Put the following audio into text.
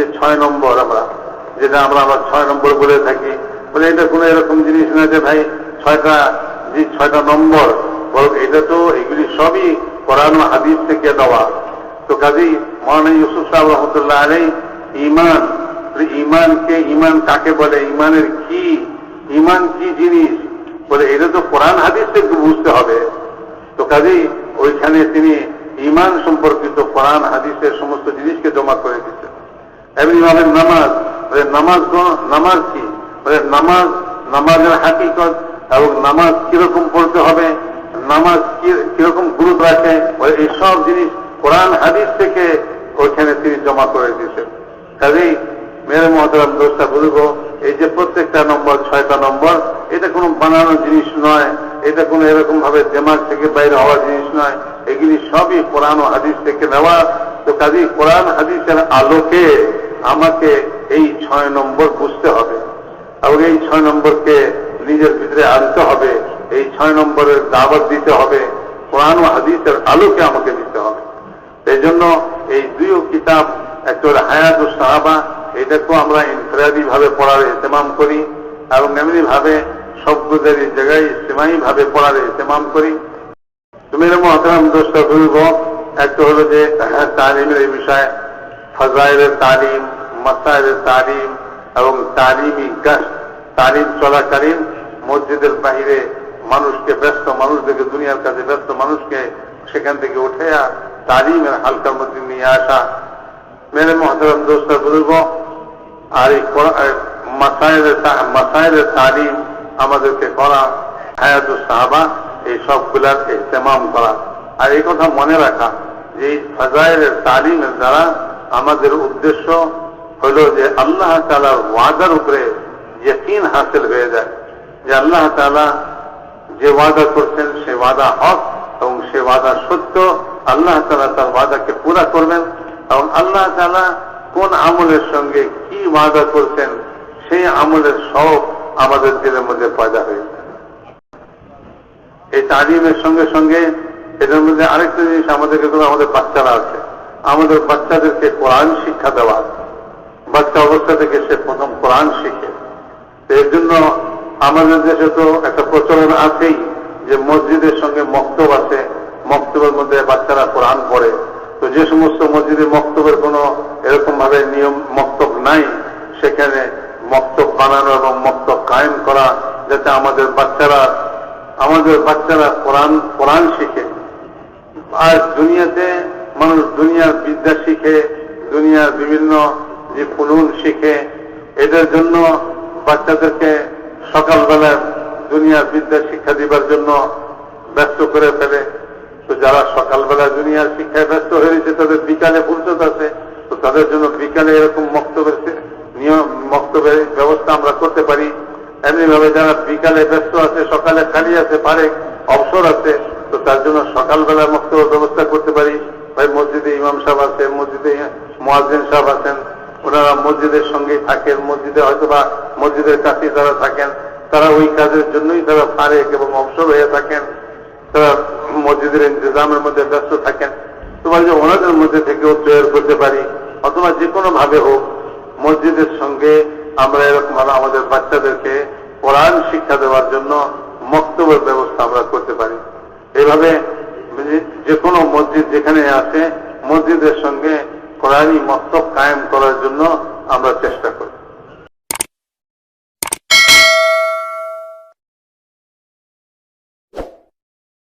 যে ছয় নম্বর আমরা, যেটা আমরা আমরা ছয় নম্বর বলে থাকি। বলে এটা কোনো এরকম জিনিস না যে ভাই ছয়টা, যে ছয়টা নম্বর, বরং এটা তো এগুলি সবই কোরআন হাদিস থেকে দেওয়া। তো কাজী মহানা ইউসুফ সাহেব রহমতুল্লাহ আলাই ইমান ইমানকে ইমান কাকে বলে ইমানের কি ইমান কি জিনিস, বলে এটা তো কোরআন হাদিস থেকে বুঝতে হবে। তো কাজেই ওইখানে তিনি ইমান সম্পর্কিত কোরআন হাদিসের সমস্ত জিনিসকে জমা করে দিচ্ছেন। এমনিভাবে নামাজ বলে নামাজ কোন- নামাজ কি? নামাজ, নামাজের হাকিকত এবং নামাজ কীরকম পড়তে হবে, নামাজ কীরকম গুরুত্ব রাখে বলে এইসব জিনিস কোরআন, হাদিস থেকে ওইখানে তিনি জমা করে দিয়েছেন। কাজেই মেরে মহতরাম দোষটা বলব এই যে প্রত্যেকটা নম্বর, ছয়টা নম্বর, এটা কোনো বানানো জিনিস নয়, এটা কোনো এরকম ভাবে দেমাগ থেকে বাইরে হওয়া জিনিস নয়, এগুলি সবই কোরআন হাদিস থেকে নেওয়া। তো কাজেই কোরআন, হাদিসের আলোকে আমাকে এই ছয় নম্বর বুঝতে হবে। এবং এই ছয় নম্বরকে নিজের ভিতরে আনতে হবে। এই ছয় নম্বরের দাওয়াত দিতে হবে। কোরআন ও হাদিসের আলোকে আমাকে দিতে হবে। এই জন্য এই দুইও কিতাব একটা হায়াত সাহাবা, এটাকেও আমরা ইনফরাদি ভাবে পড়ার ইস্তেমাম করি এবং এমনি ভাবে শব্দদের জায়গায় ইস্তেমাই ভাবে পড়ার ইস্তেমাম করি। তুমি এরকম মহতরাম দোষটা বলব একটা হলো যে তালিমের এই বিষয়ে ফজাইলের তালিম মাসাইলের তালিম এবং তালিমি গাছ তালিম চলাকালীন মসজিদের বাহিরে মানুষকে, ব্যস্ত মানুষদেরকে, দুনিয়ার কাছে ব্যস্ত মানুষকে সেখান থেকে উঠে তালিমের হালকার মধ্যে নিয়ে আসা। মেরে মহতরম দোষটা বলব, আর এই মাসাইলের মাসাইলের তালিম আমাদেরকে করা হায়াতুল সাহাবা, এই সবগুলার ইহতেমাম করা। আর এই কথা মনে রাখা যে ফাজাইলের তালিমের দ্বারা আমাদের উদ্দেশ্য হল যে আল্লাহ তালার ওয়াদার উপরে ইয়কিন হাসিল হয়ে যায়। যে আল্লাহ তালা যে ওয়াদা করছেন, সে ওয়াদা হক এবং সে ওয়াদা সত্য। আল্লাহ তালা তার ওয়াদাকে পুরা করবেন। এবং আল্লাহ তালা কোন আমলের সঙ্গে কি ওয়াদা করছেন, সেই আমলের সব আমাদের দিনের মধ্যে পয়দা হয়েছে এই তালিমের সঙ্গে সঙ্গে এদের মধ্যে আরেকটা জিনিস আমাদেরকে তো আমাদের বাচ্চারা আছে। আমাদের বাচ্চাদেরকে কোরআন শিক্ষা দেওয়া বাচ্চা অবস্থা থেকে সে প্রথম কোরআন শিখে। এর জন্য আমাদের দেশে তো একটা প্রচলন আছেই যে মসজিদের সঙ্গে মক্তব আছে। মক্তবের মধ্যে বাচ্চারা কোরআন পড়ে। তো যে সমস্ত মসজিদে মক্তবের কোনো এরকম ভাবে নিয়ম মক্তব নাই, সেখানে মক্তব বানানো এবং মক্তব কায়েম করা যাতে আমাদের বাচ্চারা আমাদের বাচ্চারা কোরআন কোরআন শিখে। আর দুনিয়াতে মানুষ দুনিয়ার বিদ্যা শিখে, দুনিয়ার বিভিন্ন যে ফুলুন শিখে, এদের জন্য বাচ্চাদেরকে সকালবেলা দুনিয়ার বিদ্যা শিক্ষা দিবার জন্য ব্যস্ত করে ফেলে। তো যারা সকালবেলা দুনিয়ার শিক্ষায় ব্যস্ত হয়েছে তাদের বিকালে ফুরসত আছে। তো তাদের জন্য বিকালে এরকম মক্তবের সে- নিয়ম মক্তবের ব্যবস্থা আমরা করতে পারি। এমনিভাবে যারা বিকালে ব্যস্ত আছে, সকালে খালি আছে, পারে, অবসর আছে, তো তার জন্য সকালবেলা মক্তবের ব্যবস্থা করতে পারি। ভাই, মসজিদে ইমাম সাহেব আছে, মসজিদে মোয়াজিন সাহেব আছেন। ওনারা মসজিদের সঙ্গেই থাকেন। মসজিদে হয়তো বা মসজিদের কাছে যারা থাকেন, তারা ওই কাজের জন্যই তারা ফারেক এবং অবসর হয়ে থাকেন। তারা মসজিদের ইন্তজামের মধ্যে ব্যস্ত থাকেন। তোমার যে ওনাদের মধ্যে থেকেও তৈরি করতে পারি, অথবা যে কোনো ভাবে হোক, মসজিদের সঙ্গে আমরা এরকম আমাদের বাচ্চাদেরকে কোরআন শিক্ষা দেওয়ার জন্য মক্তবের ব্যবস্থা আমরা করতে পারি। এভাবে যে- কোনো মসজিদ যেখানে আছে মসজিদের সঙ্গে কোরআনী মস্তক কায়েম করার জন্য আমরা চেষ্টা